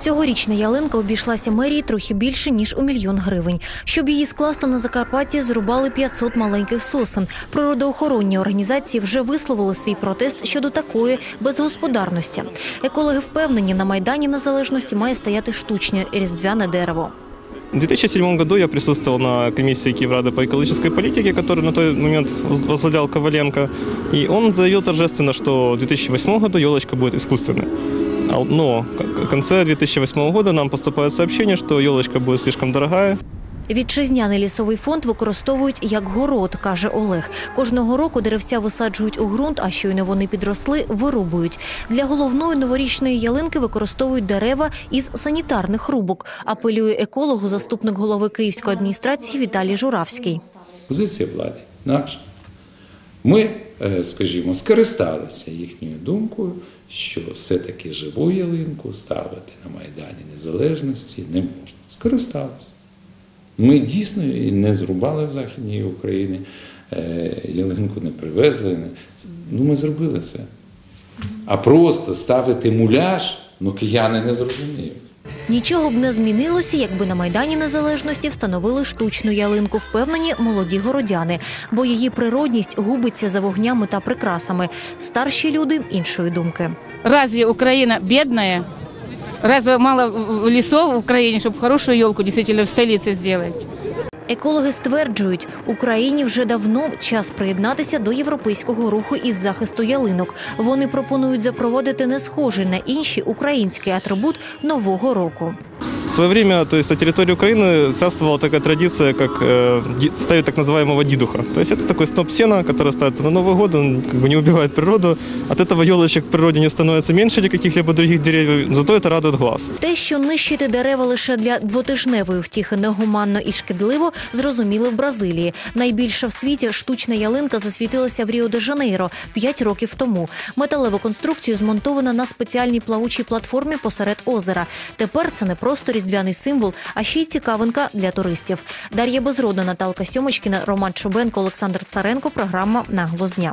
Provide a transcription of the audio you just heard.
Цьогорічна ялинка обійшлася мерії трохи більше ніж у мільйон гривень. Щоб її скласти на Закарпатті, зрубали 500 маленьких сосен. Природоохоронні організації вже висловили свій протест щодо такої безгосподарності. Екологи впевнені, на майдані незалежності має стояти штучне різдвяне дерево. В 2007 году я присутствовал на комиссии Киеврады по экологической политике, которую на тот момент возглавлял Коваленко. И он заявил торжественно, что в 2008 году елочка будет искусственной. А- Но к- в конце 2008 года нам поступает сообщение, что елочка будет слишком дорогая, Вітчизняний лісовий фонд використовують як город, каже Олег. Кожного року деревця висаджують у ґрунт, а щойно вони підросли, вирубують. Для головної новорічної ялинки використовують дерева із санітарних рубок. Апелює екологу заступник голови Київської адміністрації Віталій Журавський. Позиція влади наша. Ми, е, скажімо, скористалися їхньою думкою, що все-таки живу ялинку ставити на Майдані Незалежності не можна. Скористалися. Ми дійсно і не зрубали в Західній Україні, е, ялинку не привезли. Ну, ми зробили це. А просто ставити муляж, ну кияни не зрозуміють. Нічого б не змінилося, якби на майдані незалежності встановили штучну ялинку. Впевнені молоді городяни, бо її природність губиться за вогнями та прикрасами. Старші люди іншої думки. Разве Україна бідна? Разве мало в- лесов в Україні, щоб хорошу ялку действительно в столиці сделать? Екологи стверджують, Україні вже давно час приєднатися до європейського руху із захисту ялинок. Вони пропонують запровадити не схожий на інші український атрибут нового року. В свое время, то есть на территории Украины царствовала такая традиция, как э, ди- ставить так называемого дидуха. То есть это такой сноп сена, который ставится на Новый год, он как бы не убивает природу. От этого елочек в природе не становится меньше или каких-либо других деревьев, зато это радует глаз. Те, що нищити дерева лише для двотижневої втіхи негуманно і шкідливо, зрозуміли в Бразилії. Найбільша в світі штучна ялинка засвітилася в Ріо-де-Жанейро п'ять років тому. Металеву конструкцію змонтовано на спеціальній плавучій платформі посеред озера. Тепер це не просто різдвяний символ, а ще й цікавинка для туристів. Дар'я Безродна, Наталка Сьомочкіна, Роман Чубенко, Олександр Царенко. Програма «Наголос дня».